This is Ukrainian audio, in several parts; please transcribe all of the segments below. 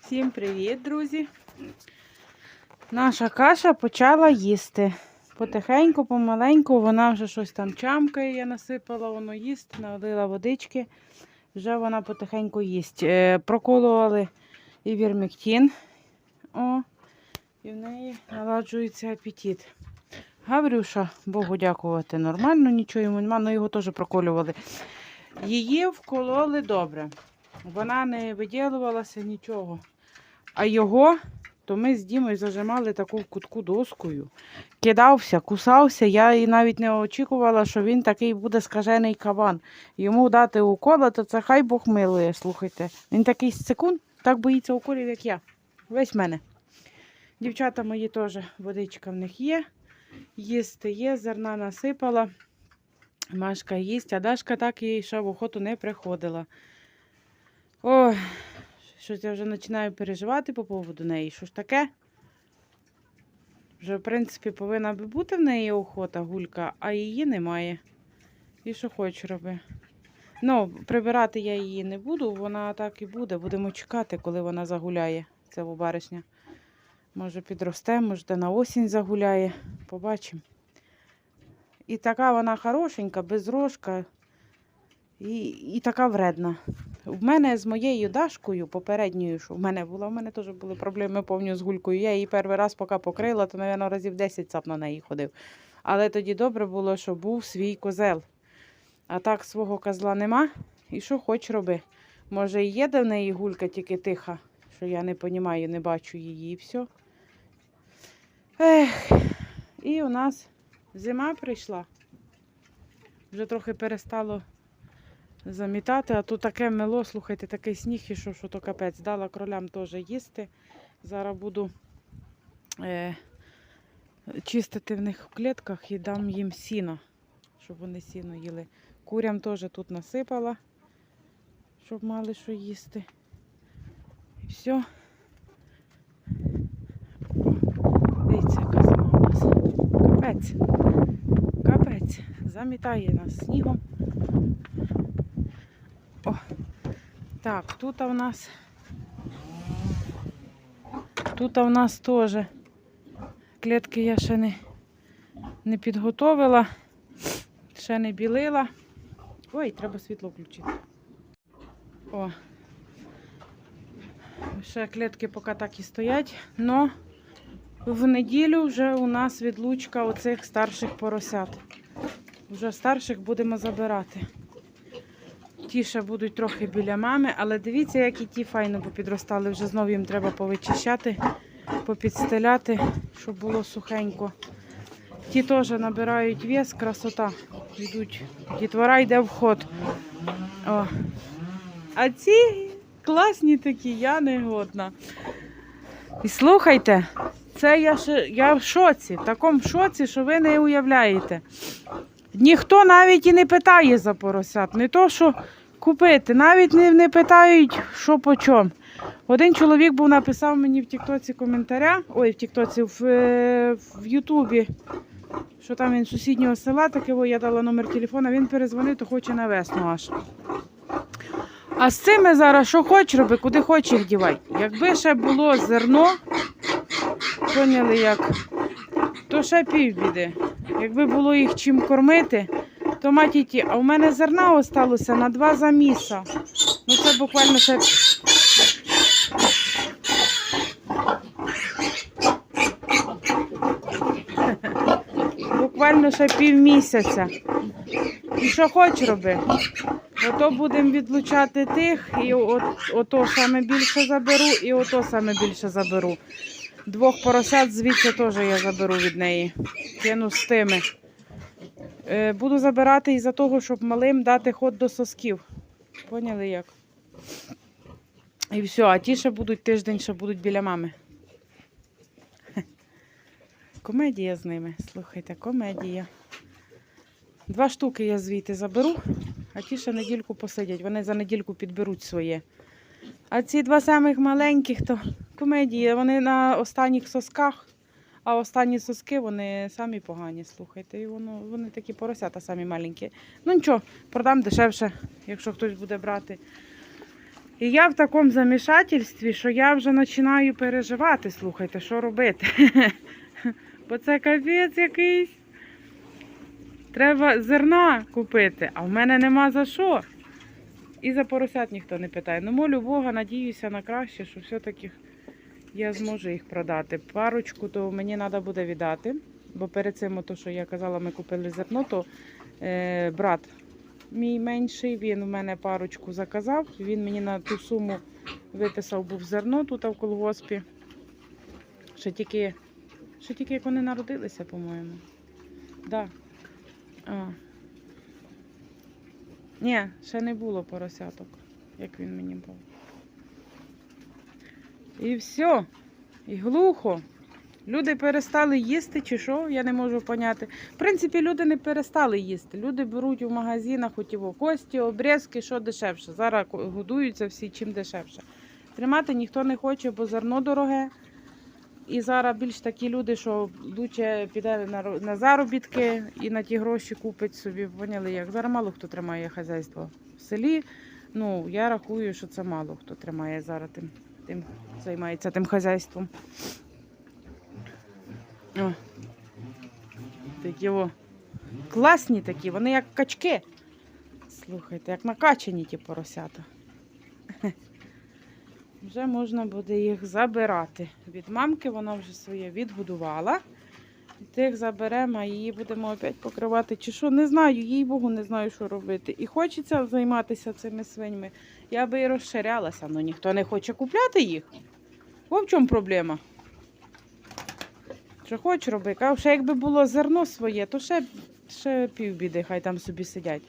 Всім привіт, друзі! Наша каша почала їсти. Потихеньку, помаленьку, вона вже щось там чамкає, я насипала, воно їсть, налила водички. Вже вона потихеньку їсть. Е, проколували і вірміктін. О, і в неї наладжується апетит. Гаврюша, Богу дякувати, нормально, нічого йому немає, але його теж проколювали. Її вкололи добре. Вона не виділувалася нічого. А його, то ми з Дімою зажимали таку в кутку доскою. Кидався, кусався. Я і навіть не очікувала, що він такий буде скажений кабан. Йому дати укола, то це хай Бог милує, слухайте. Він такий секунд, так боїться уколів, як я. Весь мене. Дівчата мої теж водичка в них є. Їсти є, зерна насипала. Машка їсть, а Дашка так і ще в охоту не приходила. Ой, щось я вже починаю переживати по поводу неї. Що ж таке? Вже, в принципі, повинна би бути в неї охота, гулька, а її немає. І що хочеш роби. Ну, прибирати я її не буду, вона так і буде. Будемо чекати, коли вона загуляє. Це у баришня. Може підросте, може де на осінь загуляє. Побачимо. І така вона хорошенька, без рожка. І, і така вредна. В мене з моєю Дашкою, попередньою, що в мене була, в мене теж були проблеми повністю з гулькою. Я її перший раз поки покрила, то, мабуть, разів 10 цап на неї ходив. Але тоді добре було, що був свій козел. А так свого козла нема. І що хоч роби. Може, і є в неї гулька тільки тиха, що я не розумію, не бачу її і все. Ех, і у нас зима прийшла. Вже трохи перестало замітати, а тут таке мело, слухайте, такий сніг ішов, що то капець. Дала кролям теж їсти. Зараз буду е, чистити в них в клітках і дам їм сіно, щоб вони сіно їли. Курям теж тут насипала, щоб мали що їсти. І все. Дивіться, яка зима у нас. Капець. Капець. Замітає нас снігом. О, так, тут у нас тут у нас теж клітки я ще не, не підготовила, ще не білила. Ой, треба світло включити. О. Ще клітки поки так і стоять, но в неділю вже у нас відлучка оцих старших поросят. Вже старших будемо забирати. Ті ще будуть трохи біля мами, але дивіться, як і ті файно попідростали. Вже знову їм треба повичищати, попідстеляти, щоб було сухенько. Ті теж набирають вес, красота. Йдуть. Дітвора йде в ход. О. А ці класні такі, я не годна. І слухайте, це я, я в шоці, в такому шоці, що ви не уявляєте. Ніхто навіть і не питає за поросят. Не то, що купити, навіть не, не питають, що по чому. Один чоловік був написав мені в Тіктоці коментаря, ой, в Тіктоці, в, е, в Ютубі, що там він з сусіднього села, таке, я дала номер телефона, він перезвонив, то хоче на весну аж. А з цими зараз що хоч роби, куди хоч їх дівай. Якби ще було зерно, поняли як, то ще півбіди. Якби було їх чим кормити, то матіті, а в мене зерна осталося на два заміса. Ну це буквально ще. Буквально ще півмісяця. І що хоч роби. Ото будемо відлучати тих, і от, ото саме більше заберу, і ото саме більше заберу. Двох поросят звідси теж я заберу від неї. Кину з тими. Е, буду забирати із-за того, щоб малим дати ход до сосків. Поняли як? І все, а ті ще будуть тиждень, ще будуть біля мами. Комедія з ними. Слухайте, комедія. Два штуки я звідти заберу, а ті ще недільку посидять. Вони за недільку підберуть своє. А ці два самих маленьких, то комедія. Вони на останніх сосках, А останні соски вони самі погані, слухайте. І воно, вони такі поросята самі маленькі. Ну нічого, продам дешевше, якщо хтось буде брати. І я в такому замішательстві, що я вже починаю переживати, слухайте, що робити. Бо це капець якийсь. Треба зерна купити, а в мене нема за що. І за поросят ніхто не питає. Ну, молю Бога, надіюся на краще, що все-таки я зможу їх продати. Парочку то мені треба буде віддати. Бо перед цим, то, що я казала, ми купили зерно, то е, брат мій менший, він у мене парочку заказав. Він мені на ту суму виписав був зерно тут в колгоспі. Ще тільки, ще тільки як вони народилися, по-моєму. Да. Ні, ще не було поросяток, як він мені був. І все. І глухо. Люди перестали їсти чи що, я не можу поняти. В принципі, люди не перестали їсти. Люди беруть у магазинах хотіво кості, обрізки, що дешевше. Зараз годуються всі чим дешевше. Тримати ніхто не хоче, бо зерно дороге. І зараз більш такі люди, що лучше піде на заробітки і на ті гроші купить собі. Поняли як? Зараз мало хто тримає хазяйство в селі. Ну, я рахую, що це мало хто тримає зараз тим, тим займається тим хазяйством. О. Такі о. Класні такі, вони як качки. Слухайте, як накачані ті поросята. Вже можна буде їх забирати. Від мамки вона вже своє відгодувала. Тих заберемо, а її будемо опять покривати. Чи що, не знаю, їй Богу, не знаю, що робити. І хочеться займатися цими свиньми. Я би і розширялася, але ніхто не хоче купляти їх. О, в чому проблема? Що хоч роби. Кажу, ще якби було зерно своє, то ще, ще півбіди, хай там собі сидять.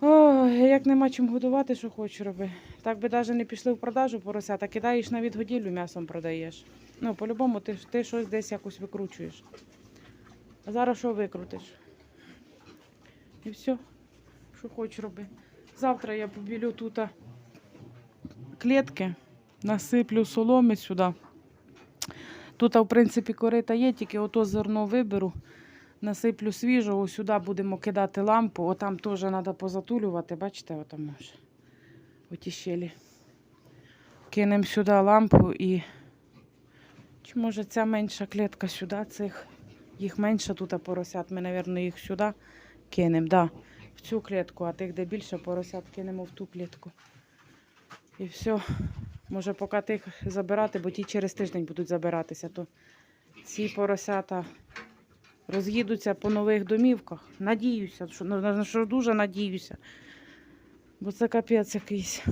Ой, як нема чим годувати, що хоч роби. Так би навіть не пішли в продажу поросята, кидаєш на відгодівлю, м'ясом продаєш. Ну, по-любому, ти, ти щось десь якось викручуєш. А зараз що викрутиш? І все, що хоч роби. Завтра я побілю тут клітки, насиплю соломи сюди. Тут, в принципі, корита є, тільки ото зерно виберу, насиплю свіжого, сюди будемо кидати лампу. Отам теж треба позатулювати, бачите, отам аж. Оті щелі. Кинемо сюди лампу і. Чи може ця менша клітка сюди, цих. Їх менше тут поросят. Ми, мабуть, їх сюди кинемо. Да, в цю клітку, а тих, де більше поросят, кинемо в ту клітку. І все. Може, поки тих забирати, бо ті через тиждень будуть забиратися, то ці поросята роз'їдуться по нових домівках. Надіюся, що, що дуже надіюся. Бо це капець якийсь.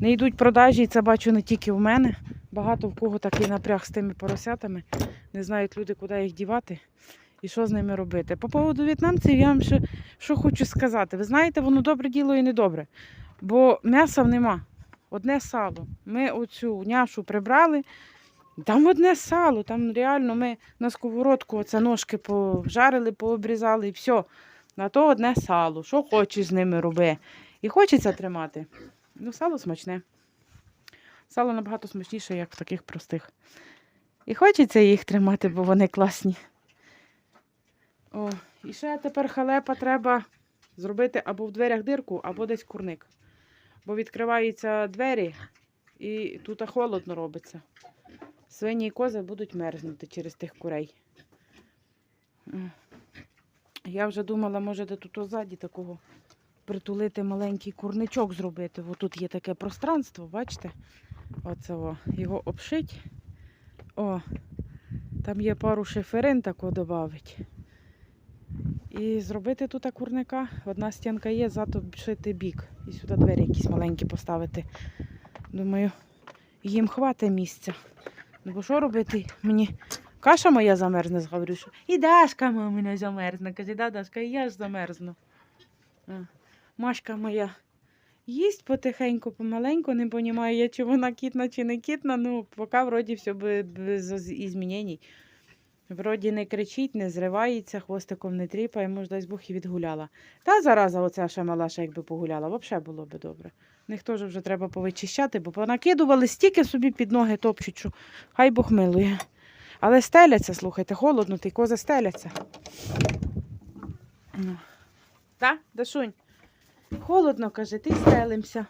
Не йдуть продажі, і це бачу не тільки в мене. Багато в кого такий напряг з тими поросятами. Не знають люди, куди їх дівати і що з ними робити. По поводу в'єтнамців я вам ще що хочу сказати. Ви знаєте, воно добре діло і недобре. Бо м'яса нема. Одне сало. Ми оцю няшу прибрали. Там одне сало, там реально ми на сковородку оце ножки пожарили, пообрізали і все. На то одне сало. Що хочеш з ними роби. І хочеться тримати. Ну, сало смачне. Сало набагато смачніше, як в таких простих. І хочеться їх тримати, бо вони класні. О, і ще тепер халепа треба зробити або в дверях дирку, або десь курник. Бо відкриваються двері і тут холодно робиться. Свині і кози будуть мерзнути через тих курей. Я вже думала, може, де тут озаді такого притулити маленький курничок зробити. Бо тут є таке пространство, бачите? Оце його обшить. О, там є пару шиферин тако додавить. І зробити тут курника. Одна стінка є, зато шити бік. І сюди двері якісь маленькі поставити. Думаю, їм хватить місця. Ну бо що робити? Мені каша моя замерзне з Гаврюшу. І Дашка моя мене замерзне. Каже, да, Дашка, і я ж замерзну. А, Машка моя їсть потихеньку, помаленьку, не розумію, я, чи вона кітна, чи не кітна. Ну, поки вроді все бе- без змінень. Вроді не кричить, не зривається, хвостиком не тріпає, може, дасть Бог і відгуляла. Та зараза, оця ще малаша, якби погуляла, взагалі було би добре. Них теж вже треба повичищати, бо понакидували стільки собі під ноги топчуть, що хай Бог милує. Але стеляться, слухайте, холодно, ти кози стеляться. Ну. Так, Дашунь? Холодно, каже, ти стелимся.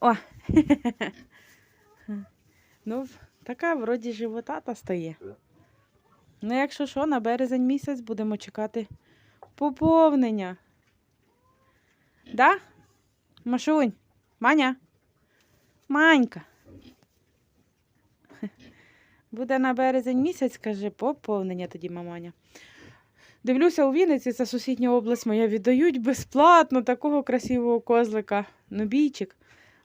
О. ну, така вроді животата стає. Ну, якщо що, на березень місяць будемо чекати поповнення. Да? Машунь, Маня? Манька. Буде на березень місяць, каже, поповнення тоді, маманя. Дивлюся, у Вінниці, це сусідня область моя, віддають безплатно такого красивого козлика. Нобійчик.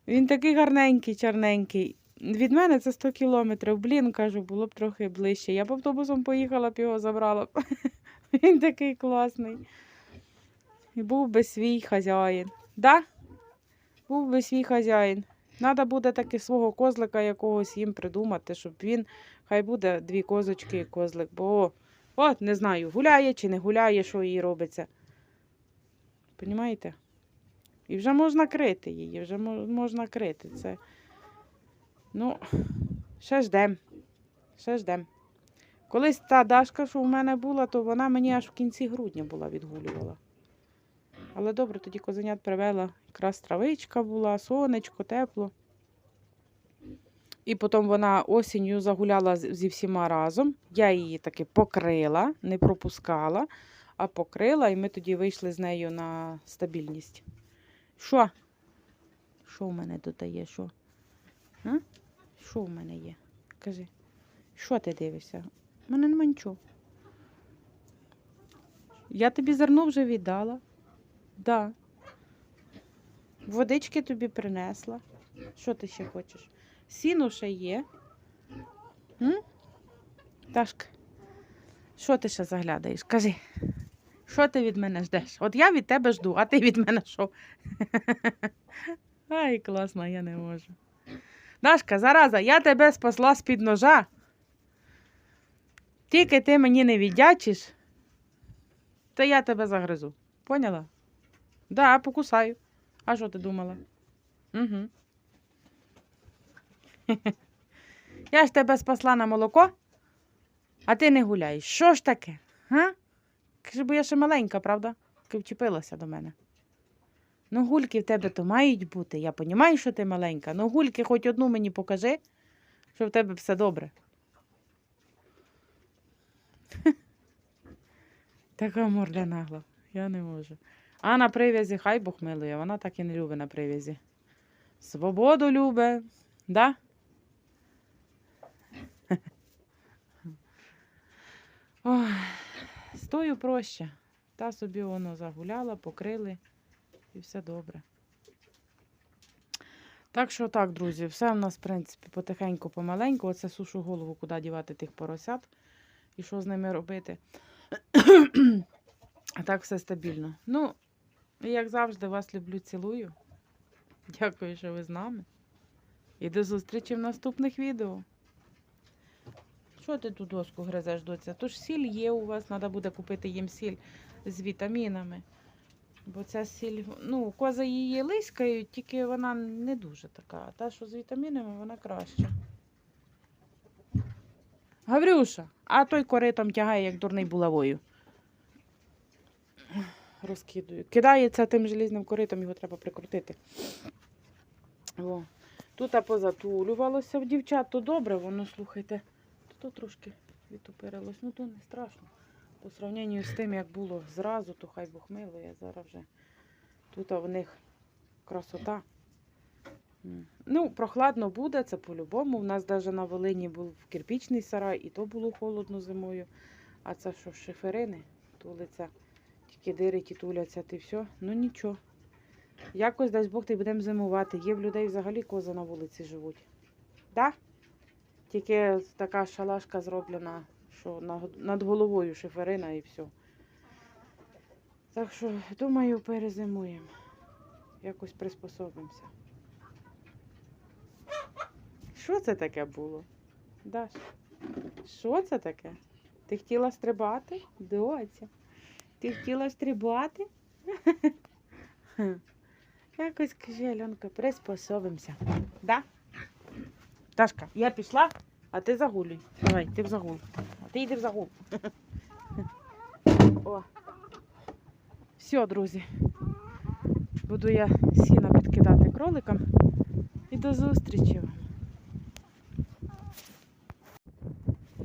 Він такий гарненький, чорненький. Від мене це 100 кілометрів. Блін, кажу, було б трохи ближче. Я б автобусом поїхала б його забрала. б. Він такий класний. І був би свій хазяїн. Да? Був би свій хазяїн. Треба буде таки свого козлика якогось їм придумати, щоб він, хай буде дві козочки і козлик. Бо, от, не знаю, гуляє чи не гуляє, що їй робиться. Понімаєте? І вже можна крити її, вже можна крити. Це. Ну, ще ждем. Ще ждем. Колись та Дашка, що в мене була, то вона мені аж в кінці грудня була відгулювала. Але добре, тоді козенят привела. Якраз травичка була, сонечко, тепло. І потім вона осінню загуляла зі всіма разом. Я її таки покрила, не пропускала, а покрила, і ми тоді вийшли з нею на стабільність. Що? Що в мене тут є? Що? А? Що в мене є? Кажи. Що ти дивишся? У мене нема нічого. Я тобі зерно вже віддала. Да. Водички тобі принесла. Що ти ще хочеш? Сіно ще є. Ташка, що ти ще заглядаєш? Кажи, що ти від мене ждеш? От я від тебе жду, а ти від мене що? Ай, класно, я не можу. Дашка, зараза, я тебе спасла з-під ножа. Тільки ти мені не віддячиш, то я тебе загризу. Поняла? Да, покусаю. А що ти думала? Угу. Я ж тебе спасла на молоко, а ти не гуляєш. Що ж таке? Каже, бо я ще маленька, правда? Вчепилася до мене. Ну, гульки в тебе то мають бути. Я розумію, що ти маленька. Ну, гульки хоч одну мені покажи, що в тебе все добре. Така морда нагла. Я не можу. А на прив'язі хай Бог милує, вона так і не любить на прив'язі. Свободу любить, да? Ой, стою проще. Та собі воно загуляла, покрили і все добре. Так що так, друзі, все в нас, в принципі, потихеньку, помаленьку. Оце сушу голову, куди дівати тих поросят і що з ними робити. А так все стабільно. Ну, як завжди, вас люблю, цілую. Дякую, що ви з нами. І до зустрічі в наступних відео. Що ти ту доску гризеш, доця? Тож сіль є у вас, треба буде купити їм сіль з вітамінами. Бо ця сіль, ну, кози її лискають, тільки вона не дуже така. А та, що з вітамінами, вона краща. Гаврюша, а той коритом тягає, як дурний булавою. Розкидую. Кидається тим желізним коритом, його треба прикрутити. О. Тут позатулювалося в дівчат, то добре, воно, слухайте, то трошки відтупирилось. Ну то не страшно. По сравненню з тим, як було зразу, то хай Бог милує, зараз вже тут в них красота. Ну, прохладно буде, це по-любому. У нас навіть на Волині був кирпічний сарай, і то було холодно зимою. А це що, шиферини, тулиться, тільки дирить і туляться, ти все. Ну нічого. Якось, дасть Бог, ти будемо зимувати. Є в людей взагалі кози на вулиці живуть. Да? Тільки така шалашка зроблена, що над головою шиферина і все. Так що, думаю, перезимуємо. Якось приспособимося. Що це таке було? Даш? Що це таке? Ти хотіла стрибати? Доця. Ти хотіла стрибати? Якось скажи, Альонка, приспособимося. Да? Дашка, я пішла, А ти загулюй. Давай, ти в загул. А ти йди в загул. О. Все, друзі. Буду я сіна підкидати кроликам. І до зустрічі вам.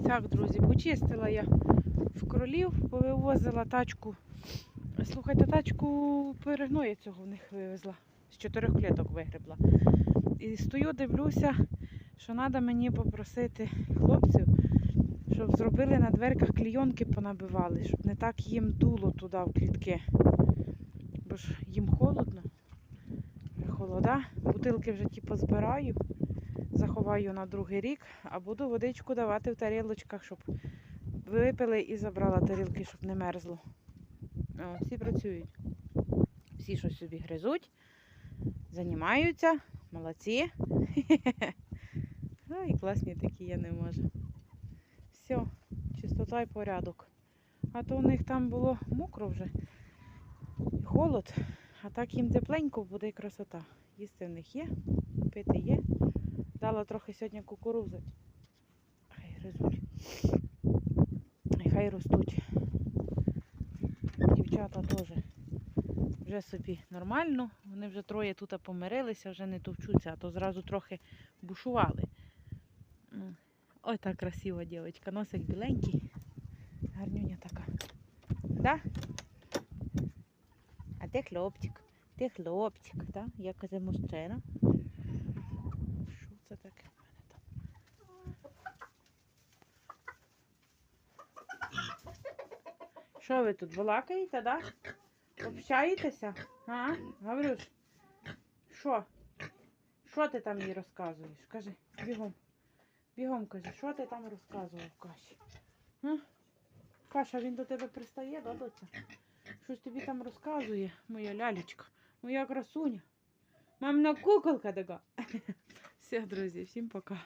Так, друзі, почистила я в кролів, повивозила тачку. Слухайте, тачку перегноя цього в них вивезла. З чотирьох клеток вигребла. І стою, дивлюся, що треба мені попросити хлопців, щоб зробили на дверках клійонки понабивали, щоб не так їм дуло туди в клітки. Бо ж їм холодно. Холода. Бутилки вже ті позбираю, заховаю на другий рік, а буду водичку давати в тарілочках, щоб випили і забрала тарілки, щоб не мерзло. О, всі працюють. Всі щось собі гризуть, займаються, молодці. Ай, класні такі я не можу. Все, чистота і порядок. А то у них там було мокро вже. Холод, а так їм тепленько буде і красота. Їсти в них є, пити є. Дала трохи сьогодні кукурузи. Хай гризуть. І хай ростуть. Дівчата теж вже собі нормально. Вони вже троє тут помирилися, вже не товчуться, а то зразу трохи бушували. Ой, так красива дівчинка. Носик біленький. Гарнюня така. Да? А де хлопчик? Де хлопчик, так? Як це мужчина? Що це таке? Що ви тут балакаєте, да? Общаєтеся? А? Гаврюш? Що? Що ти там їй розказуєш? Кажи, бігом. Бігом кажи, що ти там розказував, Каші? А? Каша, він до тебе пристає, да, доця? Щось тобі там розказує, моя лялечка, моя красуня. Мамна куколка така. Все, друзі, всім пока.